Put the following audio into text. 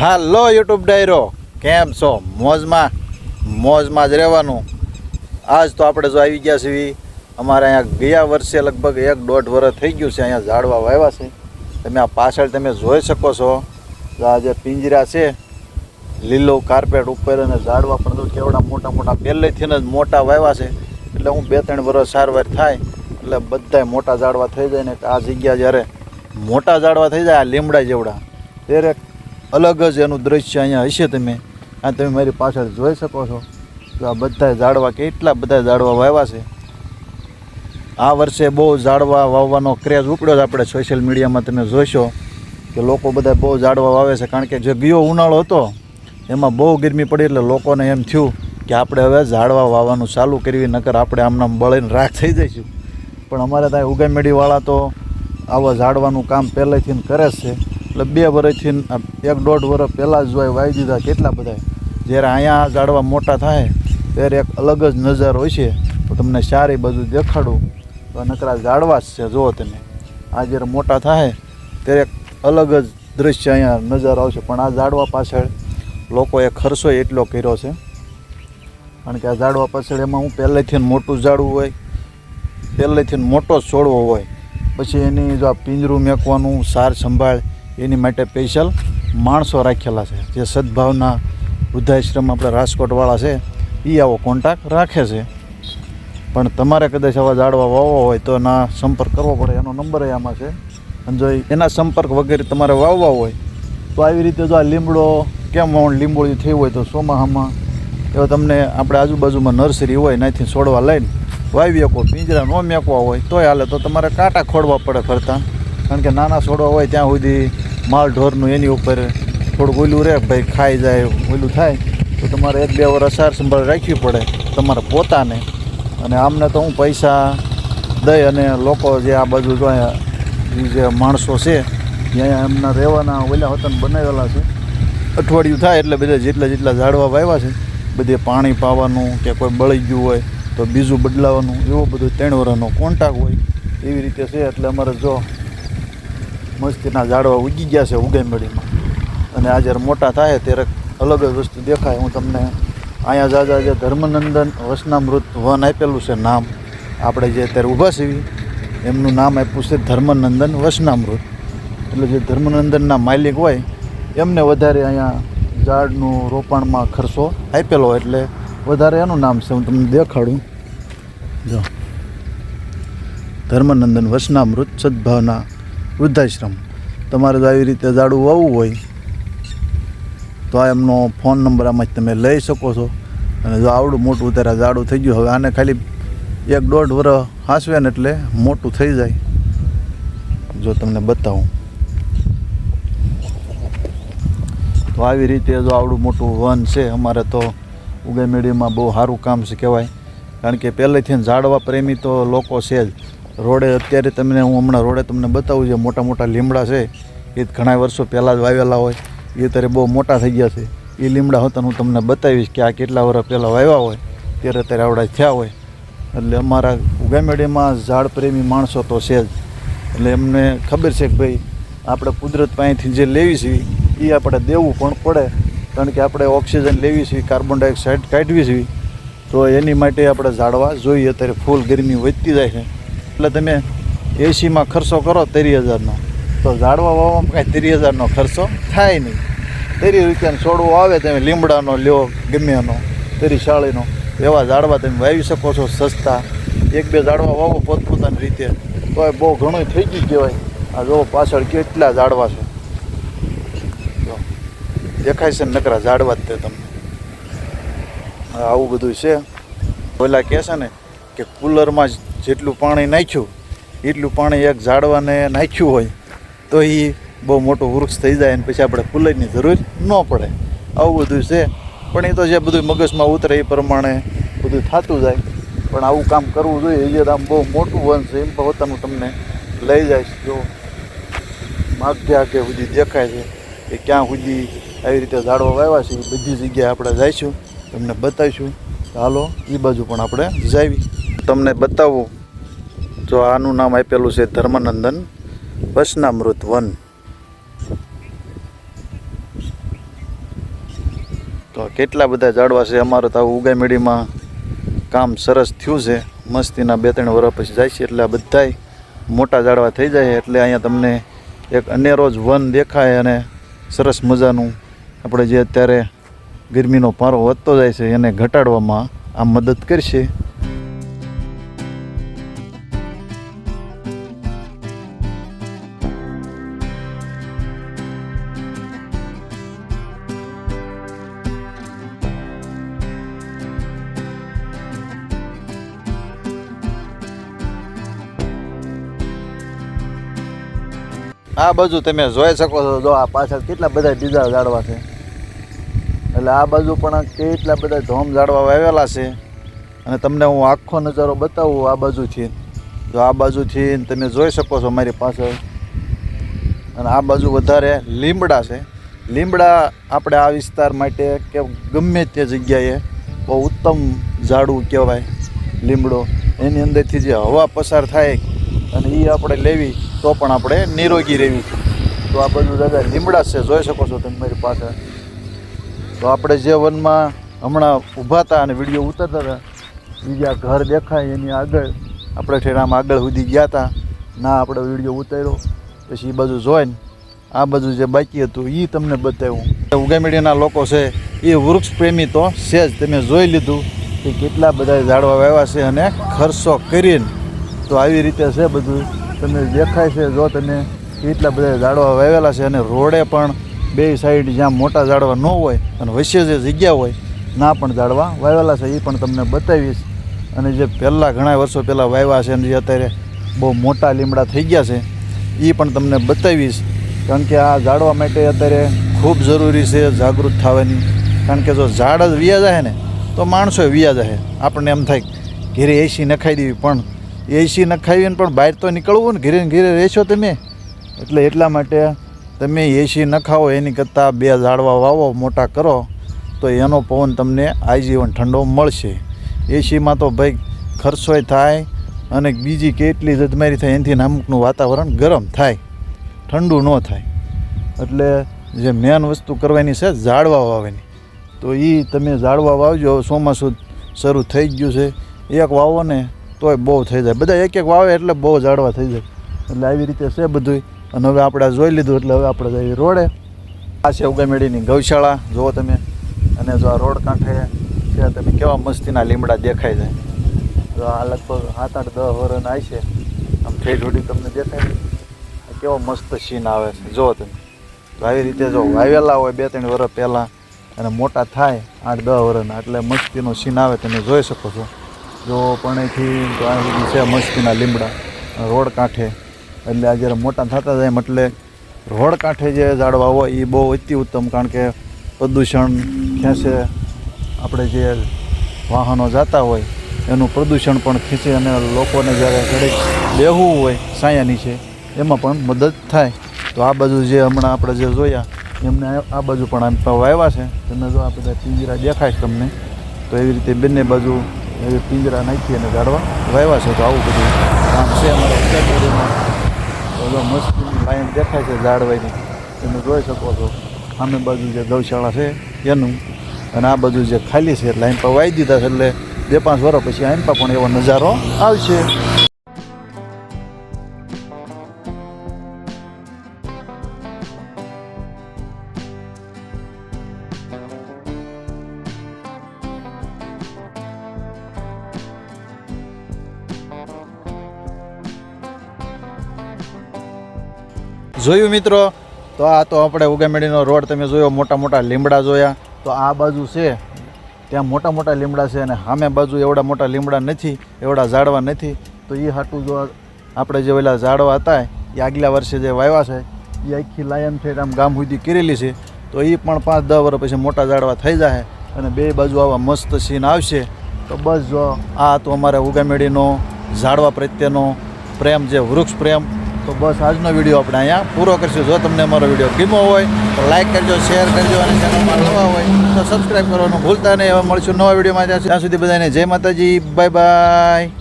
હાલો YouTube ડાયરો, કેમ છો? મોજમાં મોજમાં જ રહેવાનું. આજ તો આપણે જો આવી ગયા છીએ, અમારે અહીંયા ગયા વર્ષે લગભગ એક દોઢ વર્ષ થઈ ગયું છે અહીંયા ઝાડવા વાવ્યા છે. તમે આ પાછળ તમે જોઈ શકો છો, આ જે પિંજરા છે, લીલો કાર્પેટ ઉપર અને ઝાડવા પણ તો કેવડા મોટા મોટા પહેલેથી જ મોટા વાવ્યા છે. એટલે હું બે ત્રણ વર્ષ સારવાર થાય, એટલે બધાય મોટા ઝાડવા થઈ જાય ને આ જગ્યા જ્યારે મોટા ઝાડવા થઈ જાય, આ લીમડા જેવડા. ત્યારે અલગ જ એનું દ્રશ્ય અહીંયા હશે તમે. આ તમે મારી પાછળ જોઈ શકો છો તો આ બધા ઝાડવા કેટલા બધા ઝાડવા વાવ્યા છે. આ વર્ષે બહુ ઝાડવા વાવવાનો ક્રેઝ ઉપડ્યો છે આપણે સોશિયલ મીડિયામાં તમે જોશો કે લોકો બધા બહુ ઝાડવા વાવે છે. કારણ કે જે ગયો ઉનાળો હતો, એમાં બહુ ગરમી પડી એટલે લોકોને એમ થયું કે આપણે હવે ઝાડવા વાવવાનું ચાલુ કરવી, નકર આપણે આમનામ બળીને રાખ થઈ જઈશું. પણ અમારે ત્યાં ઉગામેડીવાળા તો આવા ઝાડવાનું કામ પહેલેથી કરે જ છે. એટલે બે વર્ષથી એક દોઢ વર્ષ પહેલાં જ હોય વાવી દીધા કેટલા બધા જ્યારે અહીંયા ઝાડવા મોટા થાય, ત્યારે એક અલગ જ નજર હોય છે. તો તમને સારી બધું દેખાડું. તો નકરા ઝાડવા જ છે, જુઓ તમે. આ જ્યારે મોટા થાય, ત્યારે એક અલગ જ દૃશ્ય અહીંયા નજર આવશે. પણ આ ઝાડવા પાછળ લોકોએ ખર્ચો એટલો કર્યો છે. કારણ કે આ ઝાડવા પાછળ એમાં હું પહેલેથી મોટું ઝાડવું હોય, પહેલેથી મોટો છોડવો હોય. પછી એની જો આ પિંજરું મેકવાનું, સાર સંભાળ એની માટે સ્પેશિયલ માણસો રાખેલા છે. જે સદભાવના વૃદ્ધાશ્રમ આપણે રાજકોટવાળા છે એ આવો કોન્ટેક્ટ રાખે છે. પણ તમારે કદાચ આવા ઝાડવા વાવવા હોય તો એના સંપર્ક કરવો પડે. એનો નંબર આમાં છે. અને જો એના સંપર્ક વગેરે તમારે વાવવા હોય, તો આવી રીતે જો આ લીમડો કેમ લીંબોળી થઈ હોય તો ચોમાસામાં એવો તમને આપણે આજુબાજુમાં નર્સરી હોય નાથી છોડવા લઈને વાવી શકો પિંજરા ન મેકવા હોય, તોય હાલે તો તમારે કાંટા ખોડવા પડે ફરતા. કારણ કે નાના છોડવા હોય ત્યાં સુધી માલ ઢોરનું એની ઉપર થોડુંક ઓલું રહે, ભાઈ ખાઈ જાય ઓલું થાય, તો તમારે એક બે વર્ષ સાર સંભાળ રાખવી પડે તમારે પોતાને. અને આમને તો હું પૈસા દઈ અને લોકો જે આ બાજુ જો જે માણસો છે ત્યાં એમના રહેવાના ઓલા વતન બનાવેલા છે. અઠવાડિયું થાય એટલે બધા જેટલા જેટલા ઝાડવા વાવ્યા છે, બધે પાણી પાવાનું કે કોઈ બળી ગયું હોય તો બીજું બદલાવાનું, એવો બધું ત્રણ વર્ષનો કોન્ટાક હોય, એવી રીતે છે. એટલે અમારે જો મસ્તીના ઝાડવા ઉગી ગયા છે ઉગેમડીમાં. અને આ જ્યારે મોટા થાય ત્યારે અલગ જ વસ્તુ દેખાય. હું તમને અહીંયા જાજા જે ધર્મનંદન વસનામૃત વન આપેલું છે નામ, આપણે જે અત્યારે ઊભા છીએ, એમનું નામ આપ્યું છે ધર્મનંદન વસનામૃત. એટલે જે ધર્મનંદનના માલિક હોય, એમને વધારે અહીંયા ઝાડનું રોપણમાં ખર્ચો આપેલો એટલે વધારે એનું નામ છે. હું તમને દેખાડું. જો. ધર્મનંદન વસનામૃત સદભાવના વૃદ્ધાશ્રમ. તમારે જો આવી રીતે ઝાડું વાવવું હોય, તો આ એમનો ફોન નંબર આમાં જ તમે લઈ શકો છો. અને જો આવડું મોટું અત્યારે ઝાડું થઈ ગયું, હવે આને ખાલી એક દોઢ વર્ષ હાંસવે ને એટલે મોટું થઈ જાય. જો તમને બતાવું. તો આવી રીતે જો આવડું મોટું વન છે, અમારે તો ઉગામેડીમાં બહુ સારું કામ છે કહેવાય. કારણ કે પહેલેથી ઝાડવા પ્રેમી તો લોકો છે જ. રોડે અત્યારે તમને હું હમણાં રોડે તમને બતાવું જે મોટા મોટા લીમડા છે, એ ઘણા વર્ષો પહેલાં જ વાવેલા હોય. એ અત્યારે બહુ મોટા થઈ ગયા છે. એ લીમડા હતા હું તમને બતાવીશ કે આ કેટલા વર્ષ પહેલાં વાવ્યા હોય, ત્યારે અત્યારે આવડા થયા હોય. એટલે અમારા ઉગામેડીમાં ઝાડ પ્રેમી માણસો તો છે જ. એટલે એમને ખબર છે કે ભાઈ, આપણે કુદરત પાસેથી જે લેવી છીએ એ આપણે દેવું પણ પડે. કારણ કે આપણે ઓક્સિજન લેવી છીએ કાર્બન ડાયોક્સાઇડ કાઢવી છીએ તો એની માટે આપણે ઝાડવા જોઈએ, અત્યારે ફૂલ ગરમી વધતી જાય છે. એટલે તમે એસીમાં ખર્ચો કરો ત્રીસ હજારનો. તો ઝાડવા વાવવામાં કાંઈ ત્રીસ હજારનો ખર્ચો થાય નહીં. ત્રીસ રૂપિયાનો છોડવો આવે તમે લીમડાનો લ્યો ગમેનો તેરી શાળીનો એવા ઝાડવા તમે વાવી શકો છો સસ્તા. એક બે ઝાડવા વાવો પોતપોતાની રીતે. તો એ બહુ ઘણું થઈ ગયું કહેવાય. આ જો પાછળ કેટલા ઝાડવા છે. દેખાય છે નકરા ઝાડવા જ તે તમને. આવું બધું છે. ઓલા કહે છે ને કે કુલરમાં જેટલું પાણી નાખ્યું, એટલું પાણી એક ઝાડવાને નાખ્યું હોય, તો એ બહુ મોટું વૃક્ષ થઈ જાય અને પછી આપણે કુલરની જરૂર ન પડે. આવું બધું છે. પણ એ તો જે બધું મગજમાં ઉતરે એ પ્રમાણે બધું થતું જાય. પણ આવું કામ કરવું જોઈએ. એ આમ બહુ મોટું વન છે, એમ પોતાનું તમને લઈ જાય જો માગ્યા કે સુધી દેખાય છે કે ક્યાં સુધી આવી રીતે ઝાડવા વાવ્યા છે, એ બધી જગ્યાએ આપણે જઈશું. તમને બતાવીશું. હાલો એ બાજુ પણ આપણે જાવી તમને બતાવું. જો આનું નામ આપેલું છે ધર્મનંદન વસનામૃત વન. તો કેટલા બધા ઝાડવા છે અમારે તો આવું ઉગામેડીમાં કામ સરસ થયું છે. મસ્તીના બે ત્રણ વર્ષ પછી જાય છે એટલે આ બધાય મોટા ઝાડવા થઈ જાય એટલે અહીંયા તમને એક અનેરો જ વન દેખાય અને સરસ મજાનું આપણે જે અત્યારે ગરમીનો પારો વધતો જાય છે એને ઘટાડવામાં આ મદદ કરશે. આ બાજુ તમે જોઈ શકો છો જો આ પાછળ કેટલા બધા બીજા ઝાડવા છે. એટલે આ બાજુ પણ કેટલા બધા ધોમ ઝાડવા વાવેલા છે. અને તમને હું આખો નજારો બતાવું આ બાજુથી. જો આ બાજુથી તમે જોઈ શકો છો મારી પાછળ. અને આ બાજુ વધારે લીમડા છે. લીમડા આપણે આ વિસ્તાર માટે કે ગમે તે જગ્યાએ બહુ ઉત્તમ ઝાડવું કહેવાય લીમડો. એની અંદરથી જે હવા પસાર થાય અને એ આપણે લેવી તો પણ આપણે નિરોગી રહેવી તો આ બધું દાદા લીમડા છે, જોઈ શકો છો તમે મારી પાસે તો આપણે જે વનમાં હમણાં ઊભા હતા અને વીડિયો ઉતરતા હતા, બીજા ઘર દેખાય એની આગળ. આપણે ઠેરામાં આગળ સુધી ગયા હતા. ના, આપણે વીડિયો ઉતાર્યો. પછી એ બાજુ જોઈને આ બાજુ જે બાકી હતું એ તમને બતાવ્યું ઉગામેડીના લોકો છે એ વૃક્ષ પ્રેમી તો છે જ. તમે જોઈ લીધું કે કેટલા બધા ઝાડવા વાવ્યા છે અને ખર્ચો કરીને. તો આવી રીતે છે બધું. તમને દેખાય છે, જો તમે એટલા બધા ઝાડવા વાવેલા છે અને રોડે પણ બે સાઈડ જ્યાં મોટા ઝાડવા ન હોય અને વચ્ચે જે જગ્યા હોય ના પણ ઝાડવા વાવેલા છે એ પણ તમને બતાવીશ. અને જે પહેલાં ઘણા વર્ષો પહેલાં વાવ્યા છે અને જે અત્યારે બહુ મોટા લીમડા થઈ ગયા છે એ પણ તમને બતાવીશ. કારણ કે આ ઝાડવા માટે અત્યારે ખૂબ જરૂરી છે જાગૃત થવાની. કારણ કે જો ઝાડ જ વ્યા જાય ને, તો માણસો વ્યા જાય આપણને એમ થાય ઘેરે એસી નખાઈ દેવી, પણ એસી નખાવીને પણ બહાર તો નીકળવું ને ઘેરે ઘીરે રહેશો તમે. એટલે એટલા માટે તમે એસી નખાવો એની કરતાં બે ઝાડવા વાવો, મોટા કરો, તો એનો પવન તમને આજીવન ઠંડો મળશે. એસીમાં તો ભાઈ ખર્ચોય થાય અને બીજી કેટલી જદમારી થાય, એનાથી અમુકનું વાતાવરણ ગરમ થાય. ઠંડુ ન થાય. એટલે જે મેન વસ્તુ કરવાની છે, ઝાડવા વાવવાની. તો એ તમે ઝાડવા વાવજો ચોમાસું શરૂ થઈ ગયું છે. એક વાવો ને તોય બહુ થઈ જાય. બધા એક એક વાવે એટલે બહુ ઝાડવા થઈ જાય. એટલે આવી રીતે છે બધું અને હવે આપણે જોઈ લીધું એટલે હવે આપણે જઈએ રોડે. આ છે ઉગામેડીની ગૌશાળા. જુઓ તમે. અને જો આ રોડ કાંઠે છે, તમે કેવા મસ્તીના લીમડા દેખાય જાય જો આ લગભગ સાત આઠ દસ વર્ષ આવી છે. આમ થઈ જોડી તમને દેખાય? કેવો મસ્ત સીન આવે છે. જુઓ તમે. આવી રીતે જો વાવેલા હોય બે ત્રણ વર્ષ પહેલાં અને મોટા થાય આઠ, દસ વર્ષના એટલે મસ્તીનો સીન આવે, તમે જોઈ શકો છો. જો પણેથી તો આ સુધી છે મસ્તીના લીમડા, રોડ કાંઠે. એટલે આ જ્યારે મોટા થતા જાય એટલે રોડ કાંઠે જે ઝાડવા હોય એ બહુ અતિ ઉત્તમ, કારણ કે પ્રદૂષણ ખેંચે. આપણે જે વાહનો જતા હોય એનું પ્રદૂષણ પણ ખેંચે અને લોકોને જ્યારે ઘડીક બેહવું હોય સાયા નીચે, એમાં પણ મદદ થાય. તો આ બાજુ જે હમણાં આપણે જે જોયા, એમને આ બાજુ પણ આમ વાવ્યા છે. તમે જો આ બધા પિંજરા દેખાય છે તમને, તો એવી રીતે બંને બાજુ એવી પિંજરા નાખી અને ઝાડવા વાવ્યા છે તો આવું બધું કામ છે અમારા ઉત્તરપ્રદેશમાં તો જો લાઈન દેખાય છે ઝાડવાની. તમે જોઈ શકો છો, સામે બાજુ જે ગૌશાળા છે, એનું. અને આ બાજુ જે ખાલી છે, લાઈન પર વાવી દીધા છે એટલે બે પાંચ વર્ષ પછી પર પણ એવો નજારો આવશે. જોયું મિત્રો? તો આ તો આપણે ઉગામેડીનો રોડ તમે જોયો, મોટા મોટા લીમડા જોયા. તો આ બાજુ છે, ત્યાં મોટા મોટા લીમડા છે અને સામે બાજુ એવડા મોટા લીમડા નથી, એવડા ઝાડવા નથી. તો એ હાટું જો આપણે જે ઓલા ઝાડવા હતા એ આગલા વર્ષે જે વાવ્યા છે એ આખી લાયન છે, આમ ગામ સુધી કરેલી છે. તો એ પણ પાંચ દસ વર્ષ પછી મોટા ઝાડવા થઈ જાય અને બે બાજુ આવા મસ્ત સીન આવશે. તો બસ જો આ તો અમારે ઉગામેડીનો ઝાડવા પ્રત્યેનો પ્રેમ જે વૃક્ષ પ્રેમ. તો બસ આજનો વીડિયો આપણે અહીંયા પૂરો કરશું. જો તમને અમારો વીડિયો ગમ્યો હોય તો લાઇક કરજો, શેર કરજો અને ચેનલમાં નવા હોય તો સબસ્ક્રાઈબ કરવાનું ભૂલતા નહીં. હવે મળશું નવા વિડીયોમાં. ત્યાં સુધી બધાને જય માતાજી. Bye bye.